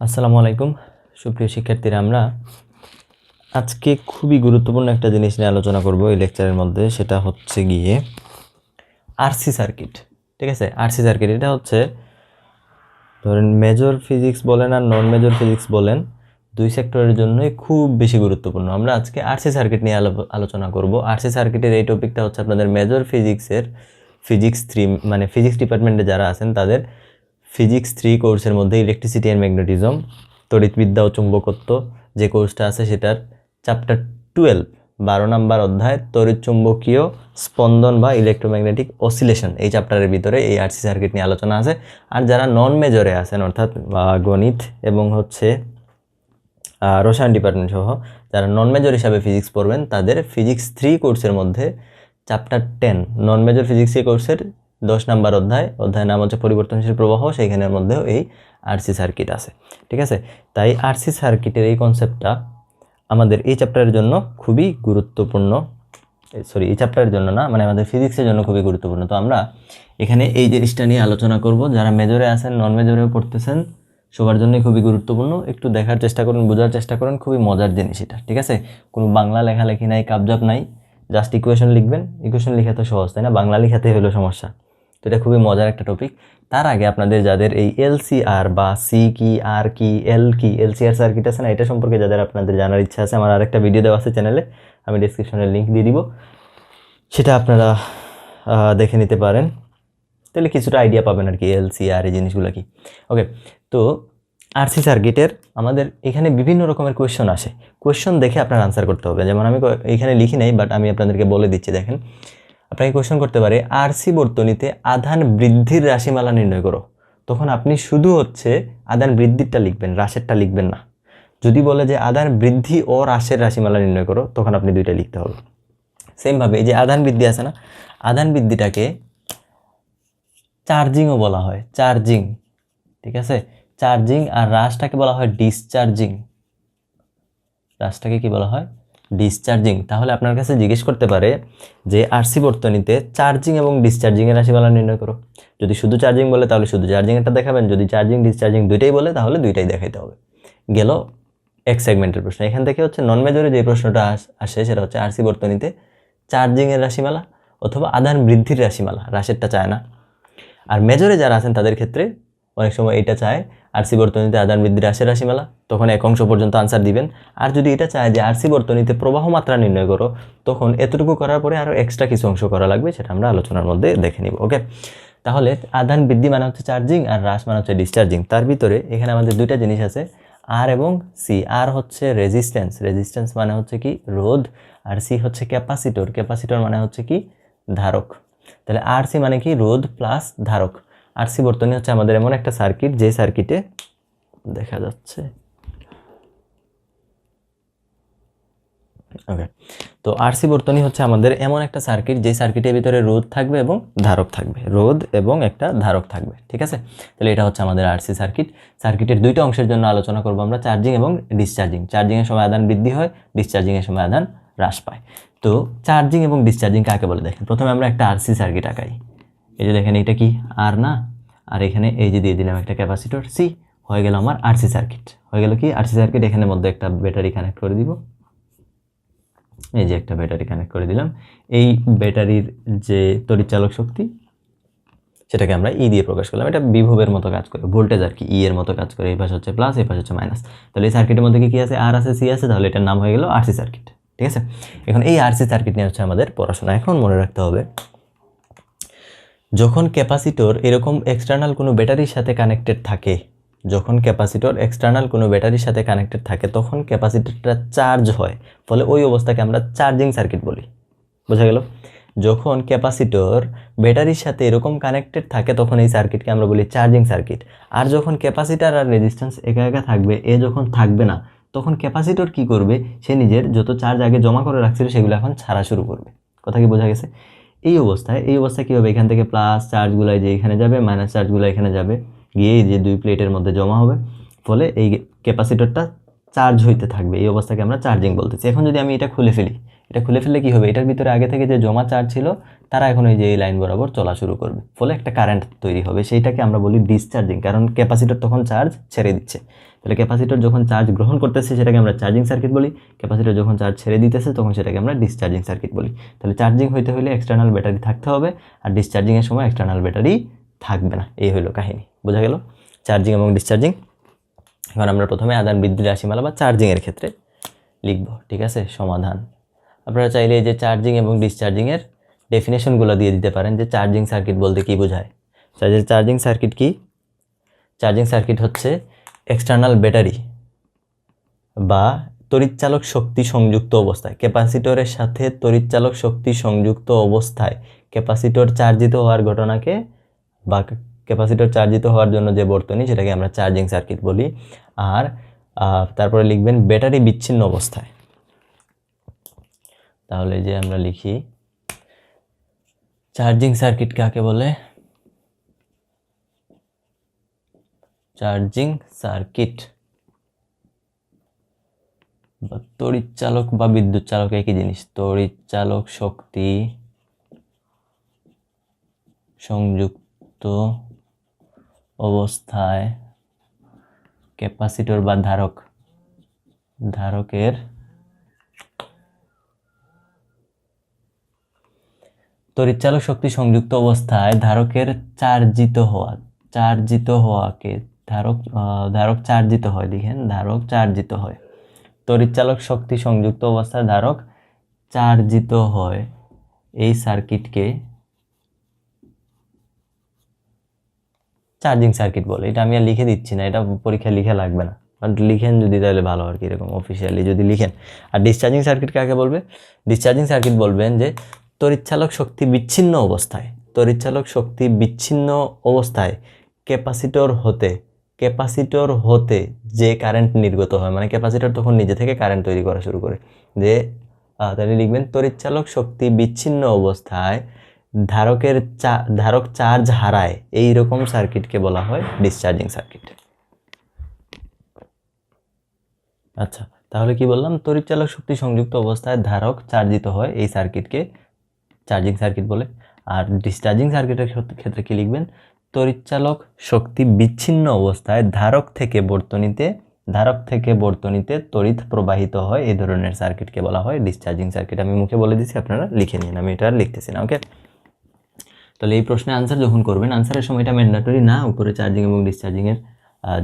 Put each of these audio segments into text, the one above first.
আসসালামু আলাইকুম। সুপ্রিয় শিক্ষার্থীরা, আমরা আজকে খুবই গুরুত্বপূর্ণ একটা জিনিস নিয়ে আলোচনা করব এই লেকচারের মধ্যে, সেটা হচ্ছে গিয়ে আরসি সার্কিট, ঠিক আছে? আরসি সার্কিট, এটা হচ্ছে ধরেন মেজর ফিজিক্স বলেন আর নন মেজর ফিজিক্স বলেন, দুই সেক্টরের জন্যই খুব বেশি গুরুত্বপূর্ণ। আমরা আজকে আরসি সার্কিট নিয়ে আলো- আলোচনা করব। আরসি সার্কিটের এই টপিকটা হচ্ছে আপনাদের মেজর ফিজিক্সের ফিজিক্স থ্রি মানে ফিজিক্স ডিপার্টমেন্টে যারা আছেন, তাদের ফিজিক্স থ্রি কোর্সের মধ্যে ইলেকট্রিসিটি অ্যান্ড ম্যাগনেটিজম তড়িৎবিদ্যা ও চুম্বকত্ব, যে কোর্সটা আছে সেটার চ্যাপ্টার টুয়েলভ বারো নম্বর অধ্যায় তড়িৎচুম্বকীয় স্পন্দন বা ইলেকট্রোম্যাগনেটিক অসিলেশন এই চ্যাপ্টারের ভিতরে এই আরসি সার্কিট নিয়ে আলোচনা আছে। আর যারা নন মেজরে আছেন, অর্থাৎ গণিত এবং হচ্ছে রসায়ন ডিপার্টমেন্ট সহ, যারা নন মেজর হিসাবে ফিজিক্স পড়বেন, তাদের ফিজিক্স থ্রি কোর্সের মধ্যে chapter ten non major physics কোর্সের দশ নাম্বার অধ্যায়, অধ্যায়ের নাম হচ্ছে পরিবর্তনশীল প্রবাহ, সেইখানের মধ্যেও এই আরসি সার্কিট আছে, ঠিক আছে? তাই আরসি সার্কিটের এই কনসেপ্টটা আমাদের এই চ্যাপ্টারের জন্য খুবই গুরুত্বপূর্ণ সরি এই চ্যাপ্টারের জন্য না মানে আমাদের ফিজিক্সের জন্য খুবই গুরুত্বপূর্ণ। তো আমরা এখানে এই জিনিসটা নিয়ে আলোচনা করব। যারা মেজরে আছেন নন মেজরেও পড়তেছেন, সবার জন্যই খুবই গুরুত্বপূর্ণ। একটু দেখার চেষ্টা করুন, বোঝার চেষ্টা করুন, খুবই মজার জিনিস এটা, ঠিক আছে? কোনো বাংলা লেখালেখি নাই কাবজাব নাই জাস্ট ইকুয়েশন লিখবেন। ইকুয়েশন লেখা তো সহজ, তাই না? বাংলা লেখাতেই হলো সমস্যা। তো এটা খুবই মজার একটা টপিক তার আগে আপনাদের যাদের এই এলসিআর বা সি কি আর কি এল কি এলসিআর সার্কিট আছে না, এটা সম্পর্কে যাদের আপনাদের জানার ইচ্ছা আছে, আমার আরেকটা ভিডিও দেওয়া আছে চ্যানেলে আমি ডিসক্রিপশনে লিঙ্ক দিয়ে দিব। সেটা আপনারা দেখে নিতে পারেন। তাহলে কিছুটা আইডিয়া পাবেন আর কি এলসি আর এই জিনিসগুলো কি। ওকে তো আরসি সার্কিটের আমাদের এখানে বিভিন্ন রকমের কোয়েশ্চন আসে। কোয়েশ্চন দেখে আপনার আনসার করতে হবে। যেমন আমি এখানে লিখি নাই বাট আমি আপনাদেরকে বলে দিচ্ছি, দেখেন। আপনাকে কোয়েশ্চন করতে পারে আরসি বর্তনীতে আধান বৃদ্ধির রাশিমালা নির্ণয় করো। তখন আপনি শুধু হচ্ছে আধান বৃদ্ধিরটা লিখবেন হ্রাসেরটা লিখবেন না। যদি বলে যে আধান বৃদ্ধি ও হ্রাসের রাশিমালা নির্ণয় করো, তখন আপনি দুইটা লিখতে হবে। সেমভাবে এই যে আধান বৃদ্ধি আছে না, আধান বৃদ্ধিটাকে চার্জিংও বলা হয় চার্জিং ঠিক আছে? চার্জিং আর হ্রাসটাকে বলা হয় ডিসচার্জিং হ্রাসটাকে কি বলা হয়? ডিসচার্জিং তাহলে আপনার কাছে জিজ্ঞেস করতে পারে যে আরসি বর্তনীতে চার্জিং এবং ডিসচার্জিংয়ের রাশিমালা নির্ণয় করো। যদি শুধু চার্জিং বলে, তাহলে শুধু চার্জিংয়েরটা দেখাবেন, যদি চার্জিং ডিসচার্জিং দুইটাই বলে, তাহলে দুইটাই দেখাইতে হবে। গেল এক সেগমেন্টের প্রশ্ন। এখান থেকে হচ্ছে নন মেজরে যে প্রশ্নটা আস- সেটা হচ্ছে আরসি বর্তনীতে চার্জিংয়ের রাশিমালা অথবা আধান বৃদ্ধির রাশিমালা, হ্রাসেরটা চায় না। আর মেজরে যারা আছেন, তাদের ক্ষেত্রে অনেক সময় এটা চায় আরসি বর্তনীতে আদান বৃদ্ধির রাশের রাশিমালা তখন এক অংশ পর্যন্ত আনসার দিবেন। আর যদি এটা চায় যে আরসি বর্তনীতে প্রবাহ মাত্রা নির্ণয় করো, তখন এতটুকু করার পরে আরও এক্সট্রা কিছু অংশ করা লাগবে, সেটা আমরা আলোচনার মধ্যে দেখে নিব ওকে তাহলে আদান বৃদ্ধি মানে হচ্ছে চার্জিং আর হ্রাস মানে হচ্ছে ডিসচার্জিং তার ভিতরে এখানে আমাদের দুইটা জিনিস আছে আর এবং সি আর হচ্ছে রেজিস্ট্যান্স রেজিস্ট্যান্স মানে হচ্ছে কি? রোধ। আর সি হচ্ছে ক্যাপাসিটর ক্যাপাসিটর মানে হচ্ছে কি? ধারক। তাহলে আর সি মানে কি? রোধ প্লাস ধারক। আরসি বর্তনী হচ্ছে আমাদের এমন একটা সার্কিট, যে সার্কিটে দেখা যাচ্ছে। ওকে তো আরসি বর্তনী হচ্ছে আমাদের এমন একটা সার্কিট, যে সার্কিটের ভিতরে রোধ থাকবে এবং ধারক থাকবে। রোধ এবং একটা ধারক থাকবে, ঠিক আছে? তাহলে এটা হচ্ছে আমাদের আরসি সার্কিট। সার্কিটের দুইটা অংশের জন্য আলোচনা করব আমরা, চার্জিং এবং ডিসচার্জিং চার্জিংয়ের সময় আদান বৃদ্ধি হয় ডিসচার্জিংয়ের সময় আদান হ্রাস পায়। তো চার্জিং এবং ডিসচার্জিং কাকে বলে দেখেন? প্রথমে আমরা একটা আরসি সার্কিট আঁকাই। এই যে দেখেন এটা কি? আর না? আর এখানে এই যে দিয়ে দিলাম একটা ক্যাপাসিটর। সি, হয়ে গেল আমার আরসি সার্কিট হয়ে গেল কি? আরসি সার্কিট এখানে মধ্যে একটা ব্যাটারি কানেক্ট করে দিব। এই যে একটা ব্যাটারি কানেক্ট করে দিলাম। এই ব্যাটারির যে তড়িৎচালক শক্তি, সেটাকে আমরা ই দিয়ে প্রকাশ করলাম। এটা বিভবের মতো কাজ করে, ভোল্টেজ আর কি ই এর মতো কাজ করে। এই পাশে হচ্ছে প্লাস এই পাশে হচ্ছে মাইনাস তাহলে এই সার্কিটের মধ্যে কি কি আছে? আর আছে সি আছে, তাহলে এটার নাম হয়ে গেল আরসি সার্কিট ঠিক আছে? এখন এই আরসি সার্কিট নিয়ে হচ্ছে আমাদের পড়াশোনা। এখন মনে রাখতে হবে যখন ক্যাপাসিটর এরকম এক্সটার্নাল কোনো ব্যাটারির সাথে কানেক্টেড থাকে, যখন ক্যাপাসিটর এক্সটার্নাল কোনো ব্যাটারির সাথে কানেক্টেড থাকে, তখন ক্যাপাসিটরটা চার্জ হয়। ফলে ওই অবস্থাকে আমরা চার্জিং সার্কিট বলি। বোঝা গেল? যখন ক্যাপাসিটর ব্যাটারির সাথে এরকম কানেক্টেড থাকে, তখন এই সার্কিটকে আমরা বলি চার্জিং সার্কিট আর যখন ক্যাপাসিটার আর রেজিস্ট্যান্স একা একা থাকবে, এ যখন থাকবে না, তখন ক্যাপাসিটর কি করবে? সে নিজের যত চার্জ আগে জমা করে রাখছিল, সেগুলো এখন ছাড়া শুরু করবে। কথা কি বোঝা গেছে? এই অবস্থায় এই অবস্থায় কী হবে এখান থেকে প্লাস চার্জগুলো যে এখানে যাবে মাইনাস চার্জগুলো এখানে যাবে গিয়ে যে দুই প্লেটের মধ্যে জমা হবে, ফলে এই ক্যাপাসিটরটা চার্জ হইতে থাকবে। এই অবস্থাকে আমরা চার্জিং বলতেছি। এখন যদি আমি এটা খুলে ফেলি, এটা খুলে ফেললে কী হবে? এটার ভিতরে আগে থেকে যে জমা চার্জ ছিল, তারা এখন ওই যে এই লাইন বরাবর চলা শুরু করবে। ফলে একটা কারেন্ট তৈরি হবে। সেইটাকে আমরা বলি ডিসচার্জিং কারণ ক্যাপাসিটর তখন চার্জ ছেড়ে দিচ্ছে। তাহলে ক্যাপাসিটর যখন চার্জ গ্রহণ করতেছে সেটাকে আমরা চার্জিং সার্কিট বলি, ক্যাপাসিটর যখন চার্জ ছেড়ে দিতেছে তখন সেটাকে আমরা ডিসচার্জিং সার্কিট বলি। তাহলে চার্জিং হইতে হলে এক্সটার্নাল ব্যাটারি থাকতে হবে আর ডিসচার্জিংয়ের সময় এক্সটার্নাল ব্যাটারি থাকবে না। এই হলো কাহিনী। বোঝা গেল? চার্জিং এবং ডিসচার্জিং এবার আমরা প্রথমে আদান বৃদ্ধি রাশিমালা বা চার্জিংয়ের ক্ষেত্রে লিখব, ঠিক আছে? সমাধান। আপনারা চাইলে যে চার্জিং এবং ডিসচার্জিংয়ের ডেফিনেশনগুলো দিয়ে দিতে পারেন যে চার্জিং সার্কিট বলতে কী বোঝায়। চার্জিং সার্কিট কি? চার্জিং সার্কিট হচ্ছে এক্সটার্নাল ব্যাটারি বা তড়িৎচালক শক্তি সংযুক্ত অবস্থায়। ক্যাপাসিটরের সাথে তড়িৎচালক শক্তি সংযুক্ত অবস্থায় ক্যাপাসিটর চার্জিত হওয়ার ঘটনাকে বা ক্যাপাসিটর চার্জিত হওয়ার জন্য যে বর্তনী, সেটাকে আমরা চার্জিং সার্কিট বলি। আর তারপরে লিখবেন ব্যাটারি বিচ্ছিন্ন অবস্থায়। তাহলে যে আমরা লিখি, চার্জিং সার্কিট কাকে বলে? চার্জিং সার্কিট বা তড়িৎ চালক বা বিদ্যুৎ চালক একই জিনিস। তড়িৎ চালক শক্তি সংযুক্ত অবস্থায় ক্যাপাসিটর বা ধারক। ধারকের তড়িৎচালক শক্তি সংযুক্ত অবস্থায় ধারকের চার্জিত হওয়া, চার্জিত হওয়াকে ধারক ধারক চার্জিত হয় লিখেন ধারক চার্জিত হয়। তড়িৎচালক শক্তি সংযুক্ত অবস্থায় ধারক চার্জিত হয় এই সার্কিটকে। চার্জিং সার্কিট বলে, এটা আমি আর লিখে দিচ্ছি না, এটা পরীক্ষায় লিখে লাগবে না। বাট লিখেন যদি তাহলে ভালো আর কি, এরকম অফিসিয়ালি যদি লিখেন। আর ডিসচার্জিং সার্কিট কাকে বলবে? ডিসচার্জিং সার্কিট বলবেন যে তড়িৎচালক শক্তি বিচ্ছিন্ন অবস্থায় তড়িৎচালক শক্তি বিচ্ছিন্ন অবস্থায় ক্যাপাসিটর হতে ক্যাপাসিটর হতে যে কারেন্ট নির্গত হয় মানে ক্যাপাসিটর তখন নিজে থেকে কারেন্ট তৈরি করা শুরু করে। যে তাহলে লিখবেন, তড়িৎচালক শক্তি বিচ্ছিন্ন অবস্থায় ধারকের চা, ধারক চার্জ হারায়। এই রকম সার্কিটকে বলা হয় ডিসচার্জিং সার্কিট আচ্ছা তাহলে কি বললাম? তড়িৎচালক শক্তি সংযুক্ত অবস্থায় ধারক চার্জিত হয়, এই সার্কিটকে চার্জিং সার্কিট বলে। আর ডিসচার্জিং সার্কিটের ক্ষেত্রে কি লিখবেন? তড়িৎচালক শক্তি বিচ্ছিন্ন অবস্থায় ধারক থেকে বর্তনীতে, ধারক থেকে বর্তনীতে তড়িৎ প্রবাহিত হয়। এই ধরনের সার্কিটকে বলা হয় ডিসচার্জিং সার্কিট আমি মুখে বলে দিচ্ছি আপনারা লিখে নিন। আমি এটা লিখতেছি না ওকে তাহলে এই প্রশ্নে আনসার যখন করবেন আনসারের সময় এটা ম্যান্ডাটরি না, উপরে চার্জিং এবং ডিসচার্জিংয়ের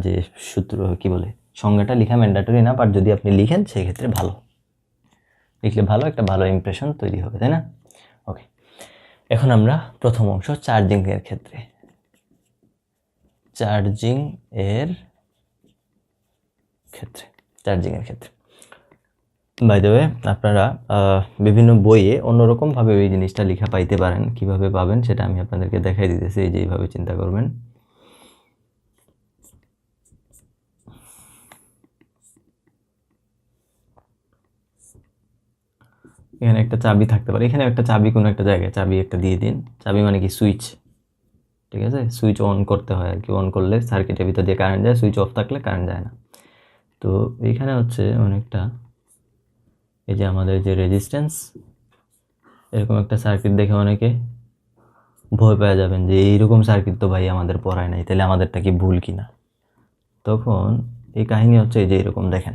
যে সূত্র, কি বলে, সংজ্ঞাটা লেখা ম্যান্ডাটরি না বাট যদি আপনি লিখেন, সেক্ষেত্রে ভালো। লিখলে ভালো, একটা ভালো ইমপ্রেশন তৈরি হবে, তাই না? ওকে এখন আমরা প্রথম অংশ চার্জিংয়ের ক্ষেত্রে। চার্জিং এর ক্ষেত্রে, চার্জিং এর ক্ষেত্রে। বাই ওয়ে আপনারা বিভিন্ন বইয়ে অন্যরকমভাবে এই জিনিসটা লেখা পাইতে পারেন, কীভাবে পাবেন সেটা আমি আপনাদেরকে দেখাই দিতেছি, এই যে চিন্তা করবেন। এখানে একটা চাবি থাকতে পারে এখানে একটা চাবি কোনো একটা জায়গায়, চাবি একটা দিয়ে দিন। চাবি মানে কি? সুইচ। ঠিক আছে? সুইচ অন করতে হয় আর কি অন করলে সার্কিটের ভিতর দিয়ে কারেন্ট যায় সুইচ অফ থাকলে কারেন্ট যায় না। তো এইখানে হচ্ছে অনেকটা এই যে আমাদের যে রেজিস্ট্যান্স এরকম একটা সার্কিট দেখে অনেকে ভয় পেয়ে যাবেন যে এইরকম সার্কিট তো ভাই আমাদের পড়ায় নাই, তাহলে আমাদেরটা কি ভুল কিনা? তখন এই কাহিনী হচ্ছে এই যে এরকম দেখেন।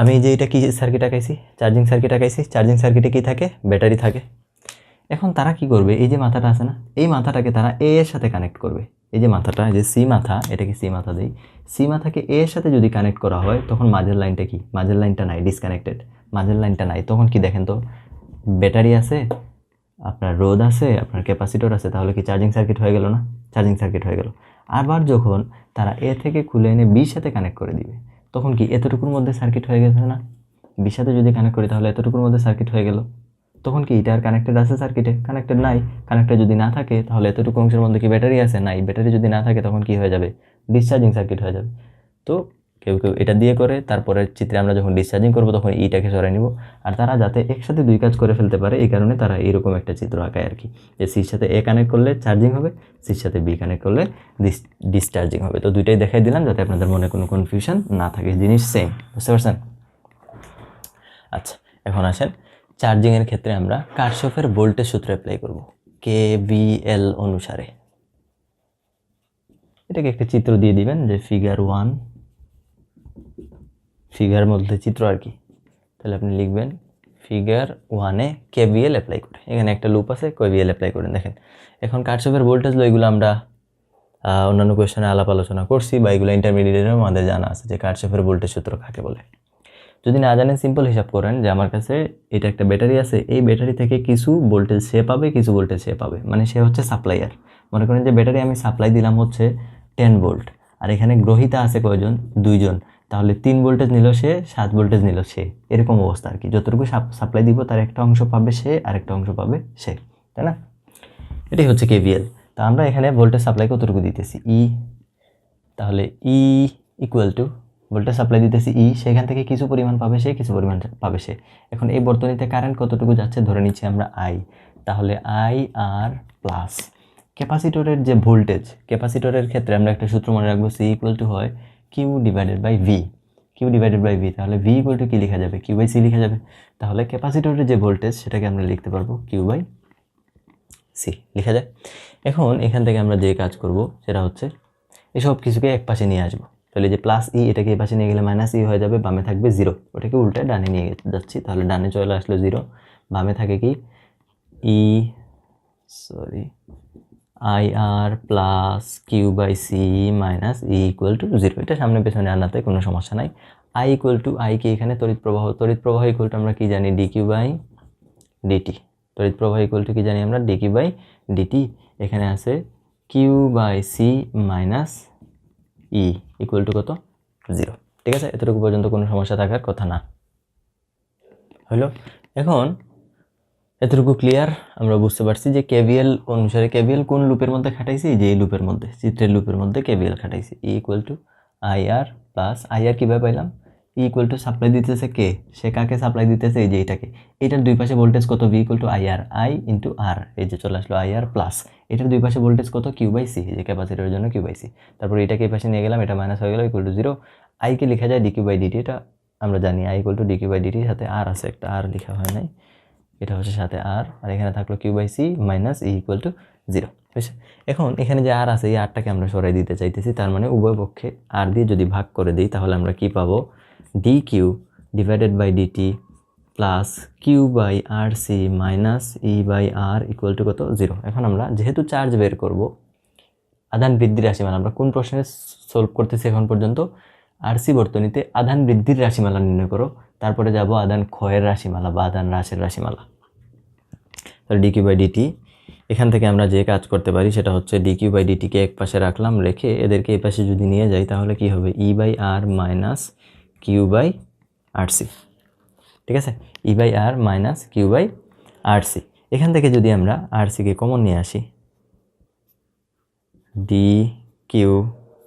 আমি যে এটা কি সার্কিট আঁকাইছি? চার্জিং সার্কিট আঁকাইছি। চার্জিং সার্কিটে কি থাকে? ব্যাটারি থাকে। এখন তারা কি করবে? এই যে মাথাটা আছে না? এই মাথাটাকে তারা এ এর সাথে কানেক্ট করবে। এই যে মাথাটা যে সি মাথা, এটাকে সি মাথা দেই। সি মাথাকে এ এর সাথে যদি কানেক্ট করা হয়, তখন মাঝের লাইনটা কি? মাঝের লাইনটা নাই ডিসকানেক্টেড মাঝের লাইনটা নাই। তখন কি দেখেন তো? ব্যাটারি আছে, আপনার রোদ আছে, আপনার ক্যাপাসিটর আছে, তাহলে কি চার্জিং সার্কিট হয়ে গেল না? চার্জিং সার্কিট হয়ে গেল। আবার যখন তারা এ থেকে খুলে এনে বির সাথে কানেক্ট করে দিবে, তখন কি এতটুকুর মধ্যে সার্কিট হয়ে গেছে না? বির সাথে যদি কানেক্ট করি, তাহলে এতটুকুর মধ্যে সার্কিট হয়ে গেল। তখন কি এটা আর কানেক্টেড আছে সার্কিটে কানেক্টেড নাই কানেক্টেড যদি না থাকে, তাহলে এতটুকু অংশের মধ্যে কি ব্যাটারি আছে? নাই, ব্যাটারি যদি না থাকে, তখন কি হয়ে যাবে? ডিসচার্জিং সার্কিট হয়ে যাবে। তো কেউ কেউ এটা দিয়ে করে তারপরে চিত্রে আমরা যখন ডিসচার্জিং করব, তখন ইটাকে সরাই নিব। আর তারা যাতে একসাথে দুই কাজ করে ফেলতে পারে, এই কারণে তারা এরকম একটা চিত্র আঁকায় আর কি। যে সির সাথে এ কানেক্ট করলে চার্জিং হবে সির সাথে বি কানেক্ট করলে ডিসচার্জিং হবে। তো দুইটাই দেখাই দিলাম, যাতে আপনাদের মনে কোনো কনফিউশন না থাকে। জিনিস সেম বুঝতে পারছেন? আচ্ছা এখন আসেন। চার্জিংয়ের ক্ষেত্রে আমরা কারশফের ভোল্টেজ সূত্র অ্যাপ্লাই করব কে বি এল অনুসারে। এটাকে একটা চিত্র দিয়ে দিবেন যে ফিগার ওয়ান ফিগার মধ্যে চিত্র আর কি। তাহলে আপনি লিখবেন ফিগার ওয়ানে কেভিএল অ্যাপ্লাই করে। এখানে একটা লুপ আছে কেভিএল অ্যাপ্লাই করেন। দেখেন, এখন কারশফের ভোল্টেজ লো এগুলো আমরা অন্যান্য কোয়েশনে আলাপ আলোচনা করছি বা এগুলো ইন্টারমিডিয়েটের আমাদের জানা আছে যে কারশফের ভোল্টেজ সূত্র কাকে বলে। যদি না জানেন সিম্পল হিসাব করেন যে আমার কাছে এটা একটা ব্যাটারি আছে। এই ব্যাটারি থেকে কিছু ভোল্টেজ সে পাবে, কিছু ভোল্টেজ সে পাবে। মানে সে হচ্ছে সাপ্লাইয়ার মনে করেন যে ব্যাটারি আমি সাপ্লাই দিলাম হচ্ছে টেন ভোল্ট আর এখানে গ্রহিতা আছে কয়জন? দুইজন। তাহলে তিন ভোল্টেজ নিল সে, সাত ভোল্টেজ নিল সে। এরকম অবস্থা আর কি। যতটুকু সাপ্লাই দিব, তার একটা অংশ পাবে সে, আর একটা অংশ পাবে সে। তাই না? এটাই হচ্ছে কেভিএল তা আমরা এখানে ভোল্টেজ সাপ্লাই কতটুকু দিতেছি? ই তাহলে E equal to voltage supply দিতেছি ই সেখান থেকে কিছু পরিমাণ পাবে সে, কিছু পরিমাণ পাবে সে। এখন এই বর্তনীতে কারেন্ট কতটুকু যাচ্ছে ধরে নিচ্ছি আমরা আই তাহলে আই আর প্লাস ক্যাপাসিটরের যে ভোল্টেজ ক্যাপাসিটরের ক্ষেত্রে আমরা একটা সূত্র মনে রাখব সি ইকুয়াল টু হয় Q divided by V Q divided by V তাহলে ভি ইকুয়াল টু কী লেখা যাবে? কিউ বাই সি লেখা যাবে। তাহলে ক্যাপাসিটরের যে ভোল্টেজ সেটাকে আমরা লিখতে পারব কিউ বাই সি লেখা যায় এখন এখান থেকে আমরা যে কাজ করব, সেটা হচ্ছে এসব কিছুকে এক পাশে নিয়ে আসব। তাহলে যে প্লাস ই এটাকে এই পাশে নিয়ে গেলে মাইনাস ই হয়ে যাবে, বামে থাকবে জিরো ওটাকে উল্টে ডানে নিয়ে যাচ্ছি, তাহলে ডানে চলে আসলো জিরো বামে থাকে কি? E sorry I R plus Q by C minus E equal to zero এটা সামনে পেছনে আনাতে কোনো সমস্যা নাই। আই ইকুয়াল টু আই কে এখানে? তড়িৎ প্রবাহ তড়িৎ প্রবাহ ইকুয়াল টু আমরা কি জানি? ডি কিউ বাই ডিটি তড়িৎ প্রবাহ ইকুয়াল টু কি জানি আমরা? ডি কিউ বাই ডিটি এখানে আছে Q by C minus E equal to কত? জিরো ঠিক আছে? এতটুকু পর্যন্ত কোনো সমস্যা থাকার কথা না। হলো? এখন এতটুকু ক্লিয়ার আমরা বুঝতে পারছি যে কেভিএল অনুসারে কেভিএল কোন লুপের মধ্যে খাটাইছি? যে এই লুপের মধ্যে, চিত্রের লুপের মধ্যে KVL খাটাইছি। E equal to IR plus IR কীভাবে পাইলাম? ই ইকুয়াল টু সাপ্লাই দিতেছে কে? সে কাকে সাপ্লাই দিতেছে? এই যে এটাকে। এটার দুই পাশে ভোল্টেজ কত? V equal to I R I into R এই যে চলে আসলো আই আর প্লাস এটার দুই পাশে ভোল্টেজ কত? কিউ বাই সি যে ক্যাপাসিটির জন্য কিউ বাই সি তারপর এটাকে এই পাশে নিয়ে গেলাম, এটা মাইনাস হয়ে গেল ইকুয়াল টু জিরো আইকে লেখা যায় ডিকিউ বাই ডিটি এটা আমরা জানি I equal to dQ by ডিটির সাথে আর আছে, একটা আর লেখা হয় নাই। এটা হচ্ছে সাথে আর আর এখানে থাকল Q by C minus E equal to zero বুঝছে এখন এখানে যে আর আছে, এই আরটাকে আমরা সরাই দিতে চাইতেছি, তার মানে উভয় পক্ষে আর দিয়ে যদি ভাগ করে দিই, তাহলে আমরা কি পাবো? Q divided by dt plus Q by R C minus E by R equal to কত? জিরো এখন আমরা যেহেতু চার্জ বের করব, আধান বৃদ্ধির রাশিমালা, আমরা কোন প্রশ্নে সলভ করতেছি এখন পর্যন্ত? আরসি বর্তনীতে আধান বৃদ্ধির রাশিমালা নির্ণয় করো, তারপরে যাব আধান ক্ষয়ের রাশিমালা বা আধান হ্রাসের রাশিমালা। তাহলে ডিকিউ বাই ডিটি এখান থেকে আমরা যে কাজ করতে পারি সেটা হচ্ছে ডিকিউ বাই ডিটিকে এক পাশে রাখলাম, রেখে এদেরকে এই পাশে যদি নিয়ে যাই তাহলে কি হবে? E by R minus Q by R C ঠিক আছে? E by R minus Q by R C এখান থেকে যদি আমরা আর সিকে কমন নিয়ে আসি D Q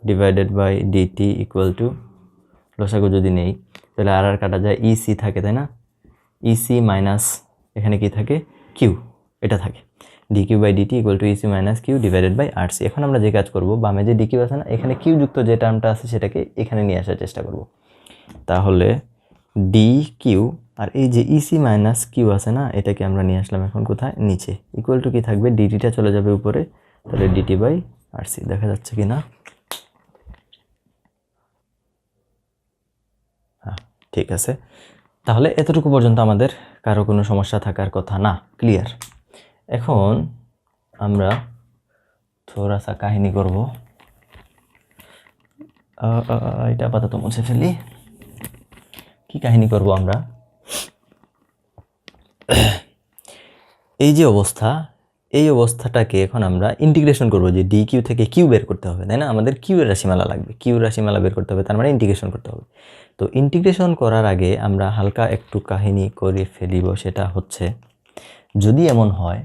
divided by dt equal to লসাগু যদি নেই, তাহলে আর আর কাটা যায় ইসি থাকে, তাই না? ইসি মাইনাস এখানে কি থাকে? কিউ এটা থাকে। D Q by dt equal to EC minus Q divided by R C এখন আমরা যে কাজ করব, বামে যে ডি কিউ আছে না, এখানে কিউ যুক্ত যে টার্মটা আছে, সেটাকে এখানে নিয়ে আসার চেষ্টা করব। তাহলে ডি কিউ আর এই যে ইসি মাইনাস কিউ আছে না, এটাকে আমরা নিয়ে আসলাম এখন কোথায়? নিচে। ইকুয়াল টু কি থাকবে? ডিটিটা চলে যাবে উপরে। তাহলে ডিটি বাই আর সি দেখা যাচ্ছে কি না? হ্যাঁ ঠিক আছে। তাহলে এতটুকু পর্যন্ত আমাদের কারও কোনো সমস্যা থাকার কথা না ক্লিয়ার এখন আমরা থোড়াসা কাহিনী করব। এটা আপাতত মুছে ফেলি। কি কাহিনী করব আমরা? এই যে অবস্থা, এই অবস্থাটাকে এখন আমরা ইন্টিগ্রেশন করব যে ডি কিউ থেকে কিউ বের করতে হবে, তাই না? আমাদের কিউ এর রাশিমালা লাগবে কিউ রাশিমালা বের করতে হবে, তার মানে ইন্টিগ্রেশন করতে হবে। তো ইন্টিগ্রেশন করার আগে আমরা হালকা একটু কাহিনী করে ফেলিব, সেটা হচ্ছে যদি এমন হয়,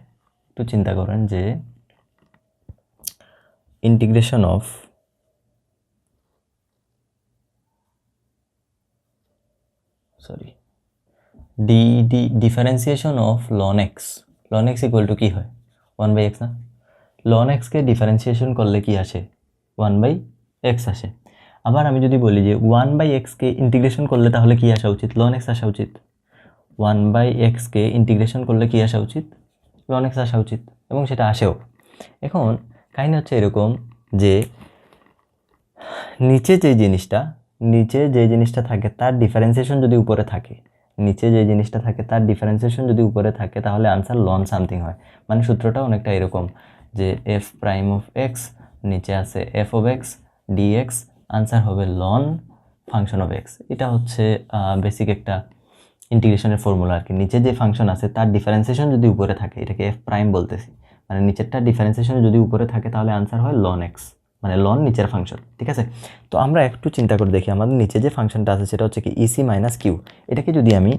একটু চিন্তা করেন যে integration of sorry D D differentiation of ln x ln x equal to কী হয়? ওয়ান বাই এক্স না? লন এক্সকে ডিফারেন্সিয়েশন করলে কি আসে? ওয়ান বাই এক্স আসে। আবার আমি যদি বলি যে ওয়ান বাই এক্সকে ইন্টিগ্রেশন করলে তাহলে কি আসা উচিত? লন এক্স আসা উচিত। ওয়ান বাই এক্সকে ইন্টিগ্রেশন করলে কি আসা উচিত? লন এক্স আসা উচিত। এবং সেটা আসেও। এখন কাহিনী হচ্ছে এরকম যে, নিচে যে জিনিসটা নিচে যে জিনিসটা থাকে তার ডিফারেন্সিয়েশন যদি উপরে থাকে, নিচে যে জিনিসটা থাকে তার ডিফারেন্সিয়েশন যদি উপরে থাকে, তাহলে আনসার লন সামথিং হয়। মানে সূত্রটা অনেকটা এরকম যে এফ প্রাইম অফ এক্স নিচে আছে F of x dx answer হবে লন ফাংশন অফ এক্স এটা হচ্ছে বেসিক একটা ইন্টিগ্রেশনের ফর্মুলা আর কি। নিচে যে ফাংশন আছে তার ডিফারেন্সিয়েশন যদি উপরে থাকে, এটাকে এফ প্রাইম বলতেছি মানে নিচেরটা ডিফারেন্সিয়েশন যদি উপরে থাকে, তাহলে আনসার হয় লন এক্স মানে লন নিচের ফাংশন ঠিক আছে? তো আমরা একটু চিন্তা করে দেখি, আমাদের নিচে যে ফাংশনটা আছে সেটা হচ্ছে কি ইসি মাইনাস কিউ এটাকে যদি আমি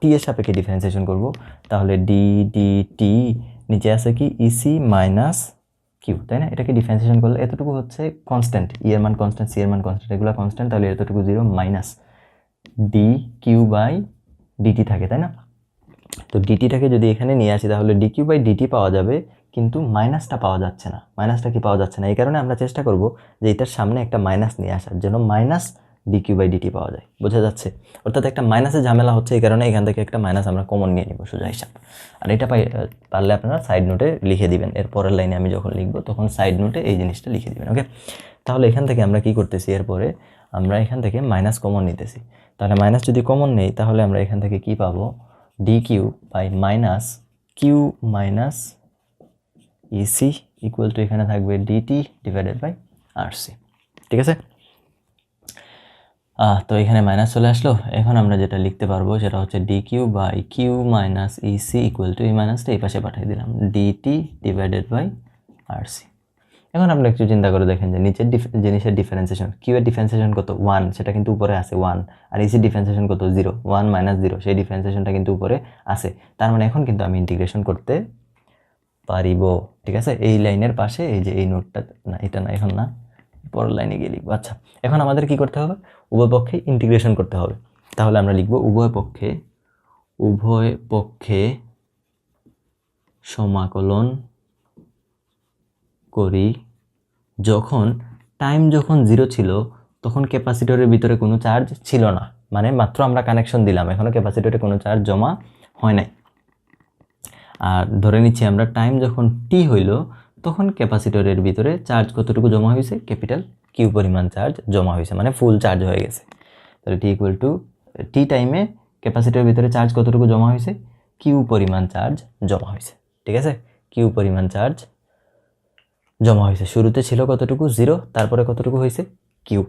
টি এর সাপেক্ষে ডিফারেন্সিয়েশন করব, তাহলে ডি ডি টি নিচে আছে কি ইসি মাইনাস কিউ তাই না? এটাকে ডিফারেন্সিয়েশন করলে এতটুকু হচ্ছে কনস্ট্যান্ট ই এর মান কনস্ট্যান্ট সি এর মান কনস্ট্যান্ট এগুলো কনস্ট্যান্ট তাহলে এতটুকু zero minus D Q by dt থাকে, তাই না? তো ডিটিটাকে যদি এখানে নিয়ে আসি, তাহলে ডি কিউ বাই ডিটি পাওয়া যাবে কিন্তু মাইনাসটা পাওয়া যাচ্ছে না। মাইনাসটা কি পাওয়া যাচ্ছে না? এই কারণে আমরা চেষ্টা করব যে এটার সামনে একটা মাইনাস নিয়ে আসার জন্য minus D Q by dt পাওয়া যায়। বোঝা যাচ্ছে? অর্থাৎ একটা মাইনাসের ঝামেলা হচ্ছে এই কারণে এখান থেকে একটা মাইনাস আমরা কমন নিয়ে নিব সোজা হিসাব। আর এটা পাই পারলে আপনারা সাইড নোটে লিখে দিবেন। এর পরের লাইনে আমি যখন লিখব তখন সাইড নোটে এই জিনিসটা লিখে দিবেন ওকে তাহলে এখান থেকে আমরা কি করতেছি? এরপরে আমরা এখান থেকে মাইনাস কমন নিতেছি। তাহলে মাইনাস যদি কমন নেই তাহলে আমরা এখান থেকে কি পাবো? D Q by minus Q minus EC equal to এখানে থাকবে ডিটি ডিভাইডেড বাই আরসি ঠিক আছে? তো এখানে মাইনাস চলে আসলো। এখন আমরা যেটা লিখতে পারব সেটা হচ্ছে D Q by Q minus EC equal to এই মাইনাসটা এই পাশে পাঠিয়ে দিলাম। ডিটি ডিভাইডেড বাই আরসি এখন আপনি একটু চিন্তা করে দেখেন যে নিচের জিনিসের ডিফারেন্সিয়েশন কিউ এর ডিফারেন্সিয়েশন কত? ওয়ান সেটা কিন্তু উপরে আছে ওয়ান আর ইসি ডিফারেন্সিয়েশন কত? জিরো ওয়ান মাইনাস জিরো সেই ডিফারেন্সিয়েশনটা কিন্তু উপরে আছে। তার মানে এখন কিন্তু আমি ইন্টিগ্রেশন করতে পারিব, ঠিক আছে? এই লাইনের পাশে এই যে এই নোটটা না, এটা না, এখন না, পরের লাইনে গিয়ে লিখব। আচ্ছা এখন আমাদের কি করতে হবে? উভয় পক্ষে ইন্টিগ্রেশন করতে হবে। তাহলে আমরা লিখব উভয় পক্ষে উভয় পক্ষে সমাকলন করি। যখন টাইম যখন জিরো ছিল, তখন ক্যাপাসিটরের ভিতরে কোনো চার্জ ছিল না। মানে মাত্র আমরা কানেকশন দিলাম এখনও ক্যাপাসিটরে কোনো চার্জ জমা হয় নাই। আর ধরে নিচ্ছি আমরা টাইম যখন টি হইল, তখন ক্যাপাসিটরের ভিতরে চার্জ কতটুকু জমা হয়েছে ক্যাপিটাল কিউ পরিমাণ চার্জ জমা হয়েছে মানে ফুল চার্জ হয়ে গেছে। তাহলে টি ইকুয়াল টু টি টাইমে ক্যাপাসিটরের ভিতরে চার্জ কতটুকু জমা হয়েছে কিউ পরিমাণ চার্জ জমা হয়েছে ঠিক আছে? কিউ পরিমাণ চার্জ জমা হয়েছে শুরুতে ছিল কতটুকু? জিরো তারপরে কতটুকু হয়েছে কিউ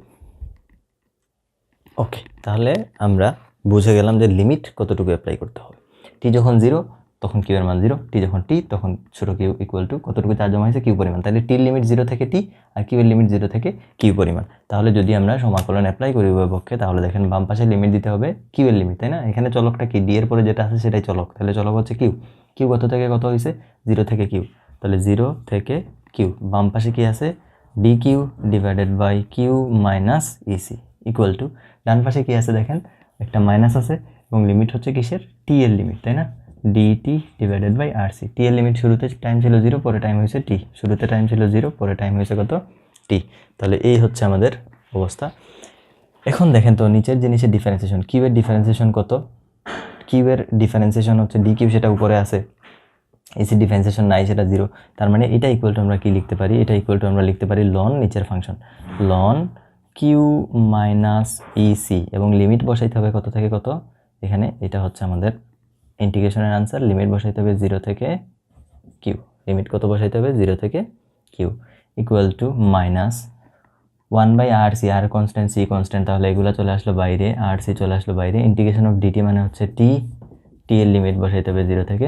ওকে তাহলে আমরা বুঝে গেলাম যে লিমিট কতটুকু অ্যাপ্লাই করতে হবে। টি যখন জিরো তখন কিউ এর মান জিরো, টি যখন টি, তখন ছোটো কিউ ইকুয়াল টু কতটুকু চার্জ জমা হয়েছে? কিউ পরিমাণ। তাহলে টির লিমিট জিরো থেকে টি আর কিউ এর লিমিট জিরো থেকে কিউ পরিমাণ। তাহলে যদি আমরা সমাকলন অ্যাপ্লাই করি উভয় পক্ষে, তাহলে দেখেন বাম পাশে লিমিট দিতে হবে কিউ এর লিমিট তাই না? এখানে চলকটা কি? ডি এর পরে যেটা আছে সেটাই চলক। তাহলে চলক হচ্ছে কিউ। কিউ কত থেকে কত হয়েছে? জিরো থেকে কিউ। তাহলে জিরো থেকে কিউ। বাম পাশে কি আছে? D Q divided by Q minus EC equal to ডান পাশে কি আছে দেখেন? একটা মাইনাস আছে এবং লিমিট হচ্ছে কিসের? টি এর লিমিট তাই না? Dt divided by R C T এর লিমিট শুরুতে টাইম ছিল জিরো পরে টাইম হয়েছে টি শুরুতে টাইম ছিল জিরো পরে টাইম হয়েছে কত টি তাহলে এই হচ্ছে আমাদের অবস্থা। এখন দেখেন তো নিচের জিনিসের ডিফারেন্সিয়েশন কিউয়ের ডিফারেন্সিয়েশন কত? কিউয়ের ডিফারেন্সিয়েশন হচ্ছে ডি কিউ সেটা উপরে আছে। এসি ডিফারেন্সিয়েশন নাই, সেটা জিরো তার মানে এটা ইকুয়াল টু আমরা কি লিখতে পারি? এটা ইকুয়াল টু আমরা লিখতে পারি লন নিচের function ln Q minus EC এবং লিমিট বসাইতে হবে কত থেকে কত? এখানে এটা হচ্ছে আমাদের ইন্টিগ্রেশনের আনসার লিমিট বসাইতে হবে জিরো থেকে কিউ লিমিট কত বসাইতে হবে? জিরো থেকে Q equal to minus one by R C R constant C constant তাহলে এগুলো চলে আসলো বাইরে আর সি চলে আসলো বাইরে। ইন্টিগ্রেশন অফ ডিটি মানে হচ্ছে টি টি এর লিমিট বসাইতে হবে জিরো থেকে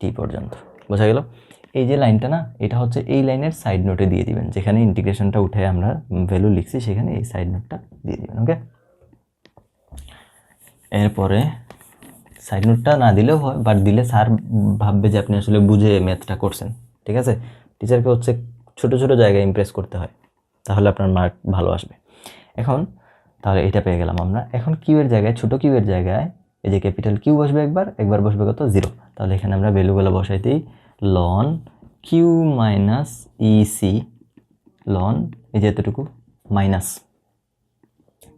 টি পর্যন্ত। বোঝা গেল? এই যে লাইনটা না, এটা হচ্ছে এই লাইনের সাইড নোটে দিয়ে দিবেন। যেখানে ইন্টিগ্রেশনটা উঠে আমরা ভ্যালু লিখছি, সেখানে এই সাইড নোটটা দিয়ে দিবেন ওকে এরপরে সাইড নোটটা না দিলেও হয় বাট দিলে স্যার ভাববে যে আপনি আসলে বুঝে ম্যাথটা করছেন, ঠিক আছে? টিচারকে হচ্ছে ছোট ছোট জায়গায় ইমপ্রেস করতে হয়, তাহলে আপনার মার্ক ভালো আসবে। এখন, তাহলে এটা পেয়ে গেলাম আমরা। এখন কিউয়ের জায়গায়, ছোট কিউয়ের জায়গায় এই যে ক্যাপিটাল কিউ বসবে একবার একবার বসবে কত? জিরো তাহলে এখানে আমরা ভ্যালুগুলো বসাই দিই ln Q minus EC ln এই যে এতটুকু মাইনাস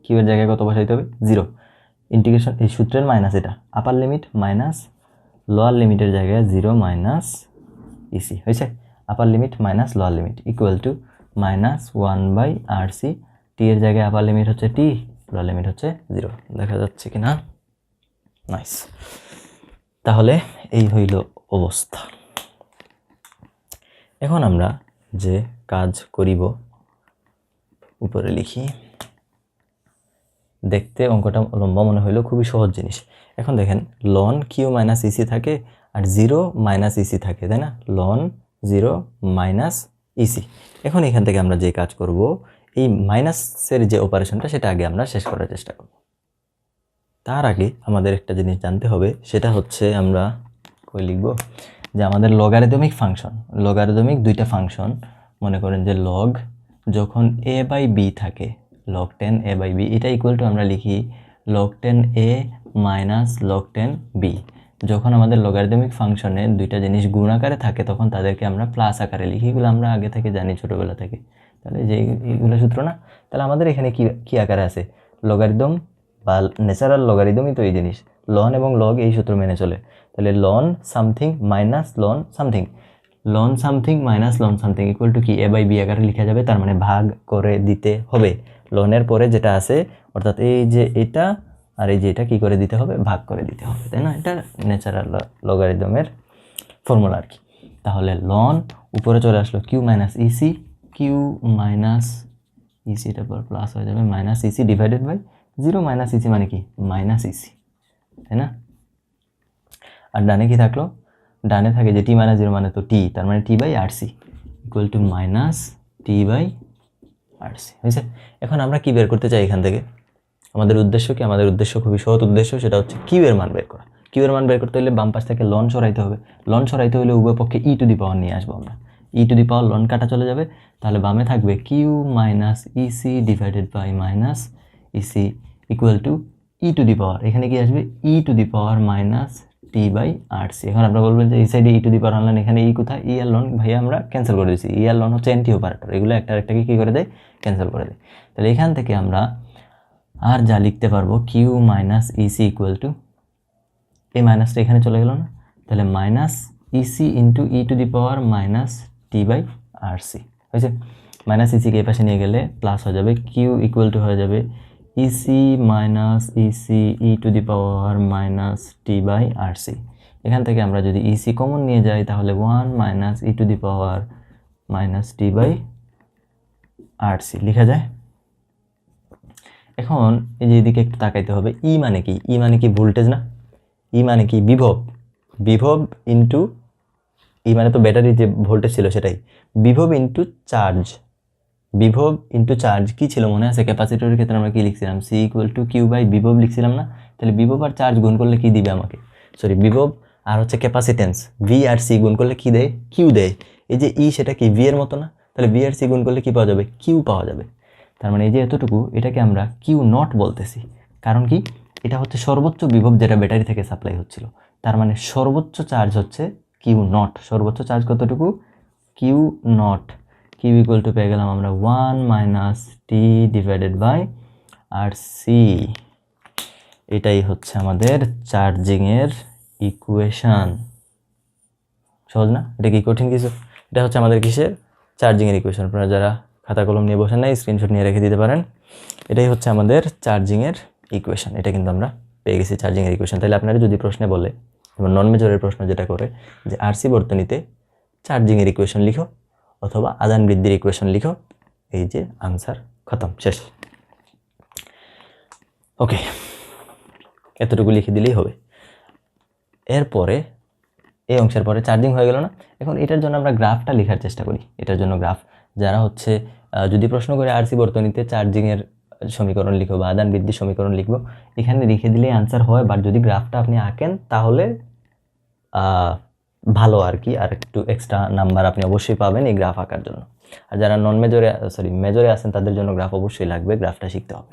কিউয়ের জায়গায় কত বসাইতে হবে? জিরো ইন্টিগ্রেশন এই সূত্রের মাইনাস এটা। আপার লিমিট মাইনাস লোয়ার লিমিটের জায়গায় জিরো মাইনাস ইসি হয়েছে? Upper limit minus lower limit equal to minus one by R C T এর জায়গায় আপার লিমিট হচ্ছে টি লোয়ার লিমিট হচ্ছে জিরো দেখা যাচ্ছে কি না নাইস তাহলে এই হইল অবস্থা। এখন আমরা যে কাজ করিব, উপরে লিখি। দেখতে অঙ্কটা লম্বা মনে হইল খুবই সহজ জিনিস। এখন দেখেন লন কিউ মাইনাস ইসি থাকে আর জিরো মাইনাস ইসি থাকে, তাই না? লন জিরো মাইনাস ইসি এখন এখান থেকে আমরা যে কাজ করব, এই মাইনাসের যে অপারেশনটা সেটা আগে আমরা শেষ করার চেষ্টা করব। তার আগে আমাদের একটা জিনিস জানতে হবে, সেটা হচ্ছে আমরা কই লিখব? যে আমাদের লগারিদমিক ফাংশন লগারিদমিক দুইটা ফাংশন মনে করেন যে লগ যখন এ বাই বি থাকে log ten A by B এটা ইকুয়াল টু আমরা লিখি log ten A minus log ten B যখন আমাদের লগারিদমিক ফাংশনে দুইটা জিনিস গুণ আকারে থাকে, তখন তাদেরকে আমরা প্লাস আকারে লিখি। এগুলো আমরা আগে থেকে জানি ছোটোবেলা থেকে। তাহলে যে এইগুলো সূত্র না? তাহলে আমাদের এখানে কি, কী আকারে আছে? লগারিদম বা ন্যাচারাল লগারিদমই তো এই জিনিস। লন এবং লগ এই সূত্র মেনে চলে। তাহলে ln something minus ln something ln something minus ln something equal to কি? এ বাই বি আকারে লেখা যাবে, তার মানে ভাগ করে দিতে হবে। লনের পরে যেটা আছে, অর্থাৎ এই যে এটা আর এই যে এটা কী করে দিতে হবে? ভাগ করে দিতে হবে, তাই না? এটা ন্যাচারাল লগারিদমের ফর্মুলা আর কি। তাহলে লন উপরে চলে আসলো Q minus EC Q minus ইসিটা পর প্লাস হয়ে যাবে minus EC divided by zero minus EC মানে কি? মাইনাস ইসি তাই না? আর ডানে কি থাকল? ডানে থাকে যে টি মাইনাস জিরো মানে তো টি তার মানে T by R C equal to minus T by R C হয়েছে? এখন আমরা কি বের করতে চাই এখান থেকে? আমাদের উদ্দেশ্য কি? আমাদের উদ্দেশ্য খুবই সহজ উদ্দেশ্য, সেটা হচ্ছে কিউ এর মান বের করা। কিউ এর মান বের করতে হলে বাম পাশ থেকে লন সরাইতে হবে। লন সরাইতে হলে উভয় পক্ষে ই টু দি পাওয়ার নিয়ে আসব আমরা। ই টু দি পাওয়ার লন কাটা চলে যাবে। তাহলে বামে থাকবে Q minus EC divided by minus EC equal to E to the power এখানে কি আসবে? E to the power minus T by R C এখন আপনারা বলবেন যে এই সাইডে ই টু দি পাওয়ার আনলেন এখানে ই কোথায়? ই আর লন ভাইয়া আমরা ক্যান্সেল করে দিয়েছি। ই আর লন হচ্ছে এন্টি অপারেটর এগুলো একটা একটাকে কী করে দেয়? ক্যান্সেল করে দেয়। তাহলে এখান থেকে আমরা আর যা লিখতে পারব Q minus EC equal to এই মাইনাসটা এখানে চলে গেল না? তাহলে minus EC into E to the power minus T by R C হয়েছে? মাইনাস ইসিকে এই পাশে নিয়ে গেলে প্লাস হয়ে যাবে কিউ ইকুয়াল টু হয়ে যাবে EC minus EC E to the power minus T by R C এখান থেকে আমরা যদি ইসি কমন নিয়ে যাই, তাহলে one minus E to the power minus T by R C লেখা যায়? এখন এই যে এদিকে একটু তাকাইতে হবে ই মানে কি? ই মানে কি ভোল্টেজ না? ই মানে কি বিভব? বিভব ইন্টু ই মানে তো ব্যাটারির যে ভোল্টেজ ছিল সেটাই। বিভব ইন্টু চার্জ বিভব ইন্টু চার্জ কি ছিল মনে আছে? ক্যাপাসিটরের ক্ষেত্রে আমরা কি লিখছিলাম? C equal to Q by বিভব লিখছিলাম না? তাহলে বিভব আর চার্জ গুণ করলে কি দিবে আমাকে? সরি বিভব আর হচ্ছে ক্যাপাসিটেন্স ভি আর সি গুণ করলে কি দেয়? কিউ দেয়। এই যে ই সেটা কি ভি এর মতো না? তাহলে ভি আর সি গুণ করলে কি পাওয়া যাবে? কিউ পাওয়া যাবে। তার মানে এই যে এতটুকু, এটাকে আমরা কিউ নট বলতেছি। কারণ কি? এটা হচ্ছে সর্বোচ্চ বিভব যেটা ব্যাটারি থেকে সাপ্লাই হচ্ছিল। তার মানে সর্বোচ্চ চার্জ হচ্ছে কিউ নট সর্বোচ্চ চার্জ কতটুকু? Q naught Q equal to পেয়ে গেলাম আমরা one minus T divided by R C এটাই হচ্ছে আমাদের চার্জিংয়ের ইকুয়েশান সহজ না? এটা কি কঠিন কিছু? এটা হচ্ছে আমাদের কিসের? চার্জিংয়ের ইকুয়েশন আপনারা যারা খাতা কলম নিয়ে বসেন নাই স্ক্রিনশট নিয়ে রেখে দিতে পারেন। এটাই হচ্ছে আমাদের চার্জিংয়ের ইকুয়েশন এটা কিন্তু আমরা পেয়ে গেছি চার্জিংয়ের ইকুয়েশন তাহলে আপনারা যদি প্রশ্নে বলে যেমন নন মেজরের প্রশ্ন যেটা করে, যে আরসি বর্তনীতে চার্জিংয়ের ইকুয়েশন লিখো। অথবা আদান বৃদ্ধির ইকুয়েশন লিখো। এই যে আনসার খতম, শেষ। ওকে এতটুকু লিখে দিলেই হবে। এরপরে, এই অংশের পরে চার্জিং হয়ে গেল না? এখন এটার জন্য আমরা গ্রাফটা লেখার চেষ্টা করি। এটার জন্য গ্রাফ, যারা হচ্ছে যদি প্রশ্ন করে আরসি বর্তনীতে চার্জিংয়ের সমীকরণ লিখব বা আদান বৃদ্ধির সমীকরণ লিখব, এখানে লিখে দিলেই আনসার হয়। বাট যদি গ্রাফটা আপনি আঁকেন, তাহলে ভালো আর কি, আর একটু এক্সট্রা নাম্বার আপনি অবশ্যই পাবেন এই গ্রাফ আঁকার জন্য। আর যারা নন মেজরে সরি মেজরে আছেন, তাদের জন্য গ্রাফ অবশ্যই লাগবে গ্রাফটা শিখতে হবে।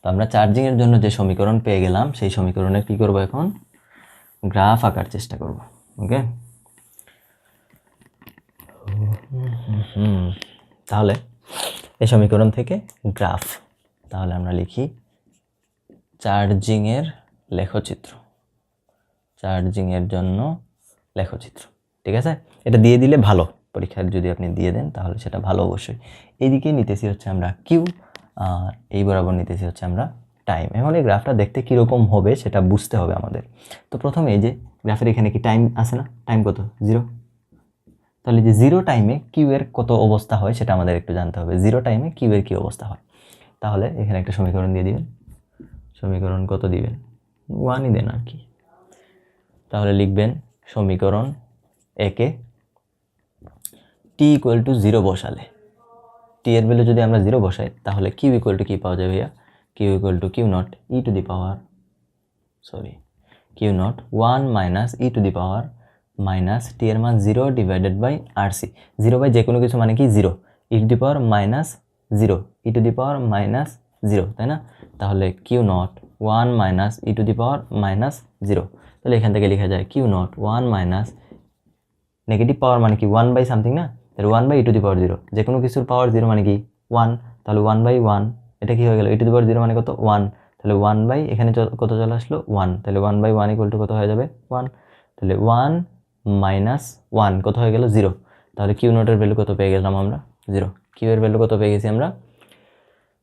তো আমরা চার্জিংয়ের জন্য যে সমীকরণ পেয়ে গেলাম, সেই সমীকরণে কী করব এখন? গ্রাফ আঁকার চেষ্টা করব ওকে তাহলে, এই সমীকরণ থেকে গ্রাফ তাহলে আমরা লিখি চার্জিংয়ের লেখচিত্র। চার্জিংয়ের জন্য লেখচিত্র, ঠিক আছে? এটা দিয়ে দিলে ভালো পরীক্ষার যদি আপনি দিয়ে দেন, তাহলে সেটা ভালো অবশ্যই। এইদিকে নিতেছি হচ্ছে আমরা কিউ আর এই বরাবর নিতেছি হচ্ছে আমরা টাইম এখন এই গ্রাফটা দেখতে কীরকম হবে সেটা বুঝতে হবে আমাদের। তো প্রথমে এই যে গ্রাফের এখানে কি টাইম আছে না? টাইম কত? জিরো তাহলে যে জিরো টাইমে কিউ এর কত অবস্থা হয় সেটা আমাদের একটু জানতে হবে। জিরো টাইমে কিউ কী অবস্থা হয়? তাহলে এখানে একটা সমীকরণ দিয়ে দিবেন। সমীকরণ কত দিবেন? ওয়ানই দেন আর কি। তাহলে লিখবেন সমীকরণ একে টি ইকুয়াল টু জিরো বসালে। টি এর ভ্যালু যদি আমরা জিরো বসাই, তাহলে কিউ ইকুয়াল টু কী পাওয়া যাবে ভাইয়া? Q equal to Q naught E to the power sorry Q naught one minus E to the power minus T এর মান zero divided by R C zero by যে কোনো কিছু মানে কি? Zero E to the power minus zero E to the power minus zero তাই না? তাহলে Q naught one minus E to the power minus zero তাহলে এখান থেকে লেখা যায় Q naught, one minus negative power মানে কি? ওয়ান বাই সামথিং না? তাহলে one by E to the power zero যে কোনো কিছুর পাওয়ার জিরো মানে কি? ওয়ান। তাহলে ওয়ান বাই ওয়ান, এটা কী হয়ে গেল? ই টু দি পাওয়ার জিরো মানে কত? ওয়ান। তাহলে ওয়ান বাই, এখানে কত চলে আসলো? ওয়ান। তাহলে one by one equal to কত হয়ে যাবে? ওয়ান। তাহলে ওয়ান মাইনাস ওয়ান, কত হয়ে গেল? জিরো তাহলে কিউ নোটের ভ্যালু কত পেয়ে গেলাম আমরা? জিরো কিউ এর ভ্যালু কত পেয়ে গেছি আমরা?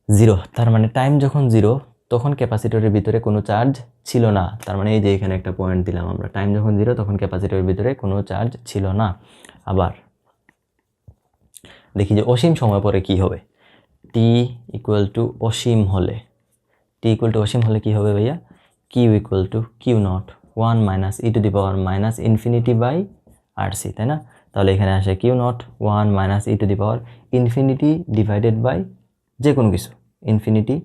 জিরো তার মানে টাইম যখন জিরো তখন ক্যাপাসিটরের ভিতরে কোনো চার্জ ছিল না। তার মানে এই যে এখানে একটা পয়েন্ট দিলাম আমরা। টাইম যখন জিরো তখন ক্যাপাসিটরের ভিতরে কোনো চার্জ ছিল না। আবার দেখি যে অসীম সময় পরে কি হবে। টি ইকুয়াল টু অসীম হলে। টি ইকুয়াল টু অসীম হলে কি হবে ভাইয়া? Q equal to Q naught one minus E to the power minus infinity by R C তাই না? তাহলে এখানে আসে Q naught one minus E to the power infinity divided by যে কোনো কিছু ইনফিনিটি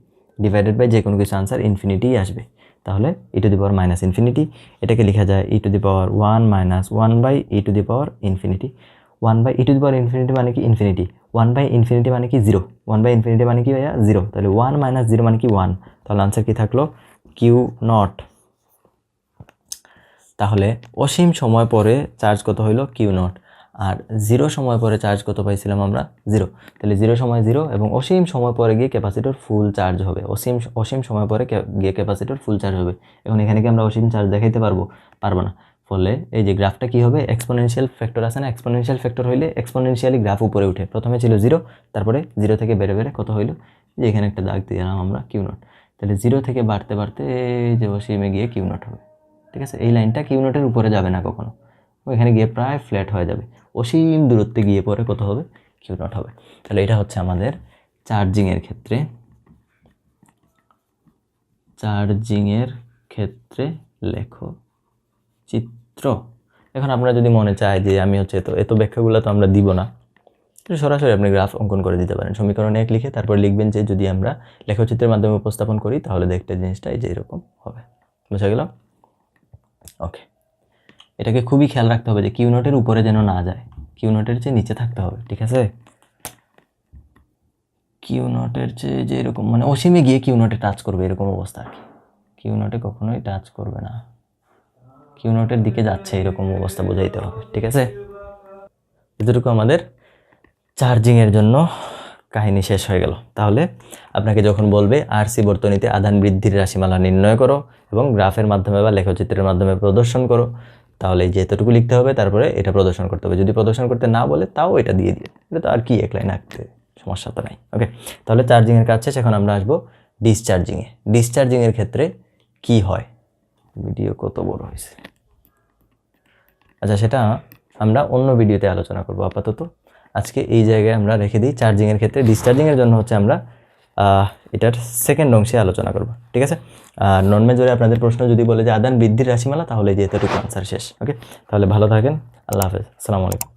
ডিভাইডেড বাই যে কোনো কিছু আনসার ইনফিনিটি আসবে। তাহলে E to the power minus infinity এটাকে লেখা যায় E to the power one minus one by E to the power infinity one by E to the power infinity মানে কি ইনফিনিটি ওয়ান বাই ইনফিনিটি মানে কি zero one by infinity মানে কি ভাইয়া? জিরো তাহলে ওয়ান মাইনাস জিরো মানে কি ওয়ান তাহলে আনসার কি থাকল? কিউ নট তাহলে অসীম সময় পরে চার্জ কত হইল? কিউ নট আর জিরো সময় পরে চার্জ কত পাইছিলাম আমরা? জিরো তাহলে জিরো সময় জিরো এবং অসীম সময় পরে গিয়ে ক্যাপাসিটর ফুল চার্জ হবে। অসীম অসীম সময় পরে গিয়ে ক্যাপাসিটর ফুল চার্জ হবে। এখন এখানে কি আমরা অসীম চার্জ দেখাইতে পারব? পারব না। ফলে এই যে গ্রাফটা কি হবে? এক্সপোনেনশিয়াল ফ্যাক্টর আছে না? এক্সপোনেনশিয়াল ফ্যাক্টর হইলে এক্সপোনেনশিয়ালি গ্রাফ উপরে উঠে। প্রথমে ছিল জিরো তারপরে জিরো থেকে বেড়ে বেড়ে কত হইল? যে এখানে একটা দাগ দিলাম আমরা, কিউ নট। তাহলে জিরো থেকে বাড়তে বাড়তে এই যে অসীমে গিয়ে কিউ নট হবে। ঠিক আছে? এই লাইনটা কিউ নোটের উপরে যাবে না কখনো। ওইখানে গিয়ে প্রায় ফ্ল্যাট হয়ে যাবে। অসীম দূরত্বে গিয়ে পরে কত হবে? কিউ নট হবে। তাহলে এটা হচ্ছে আমাদের চার্জিংয়ের ক্ষেত্রে চার্জিংয়ের ক্ষেত্রে লেখো চিত্র। এখন আপনারা যদি মনে চায় যে আমি হচ্ছে তো এত ব্যাখ্যাগুলো তো আমরা দিব না কিন্তু সরাসরি আপনি গ্রাফ অঙ্কন করে দিতে পারেন। সমীকরণ এক লিখে তারপর লিখবেন যে যদি আমরা লেখচিত্রের মাধ্যমে উপস্থাপন করি, তাহলে দেখতে জিনিসটা এই যে এরকম হবে। বুঝা গেল? ওকে। এটাকে খুবই খেয়াল রাখতে হবে যে কিউ নোটের উপরে যেন না যায়। কিউ নোটের চেয়ে নিচে থাকতে হবে, ঠিক আছে? কিউ নোটের চেয়ে যে এরকম মানে অসীমে গিয়ে কিউ নোটে টাচ করবে এরকম অবস্থা আর কি। কিউ নোটে কখনোই টাচ করবে না। কিউ নোটের দিকে যাচ্ছে এরকম অবস্থা বোঝাইতে হবে, ঠিক আছে? এতটুকু আমাদের চার্জিংয়ের জন্য কাহিনী শেষ হয়ে গেল। তাহলে আপনাকে যখন বলবে আরসি বর্তনীতে আধান বৃদ্ধির রাশিমালা নির্ণয় করো এবং গ্রাফের মাধ্যমে বা লেখচিত্রের মাধ্যমে প্রদর্শন করো তাহলে এই যে এতটুকু লিখতে হবে, তারপরে এটা প্রদর্শন করতে হবে। যদি প্রদর্শন করতে না বলে, তাও এটা দিয়ে দিবে এটা তো আর কি এক লাইন আঁকতে? সমস্যা তো নাই। ওকে, তাহলে চার্জিংয়ের কাজ শেষ। এখন আমরা আসব ডিসচার্জিংয়ে ডিসচার্জিংয়ের ক্ষেত্রে কি হয়? ভিডিও কত বড় হয়েছে? আচ্ছা সেটা আমরা অন্য ভিডিওতে আলোচনা করব আপাতত। আজকে এই জায়গায় আমরা রেখে দিই চার্জিংয়ের ক্ষেত্রে। ডিসচার্জিংয়ের জন্য হচ্ছে আমরা এটার সেকেন্ড অংশে আলোচনা করব, ঠিক আছে? নন মেজরে আপনাদের প্রশ্ন যদি বলে যে আদান বৃদ্ধির রাশিমালা, তাহলে যে এতটুকু আনসার শেষ ওকে তাহলে ভালো থাকেন, আল্লাহ হাফেজ, আসসালামু আলাইকুম।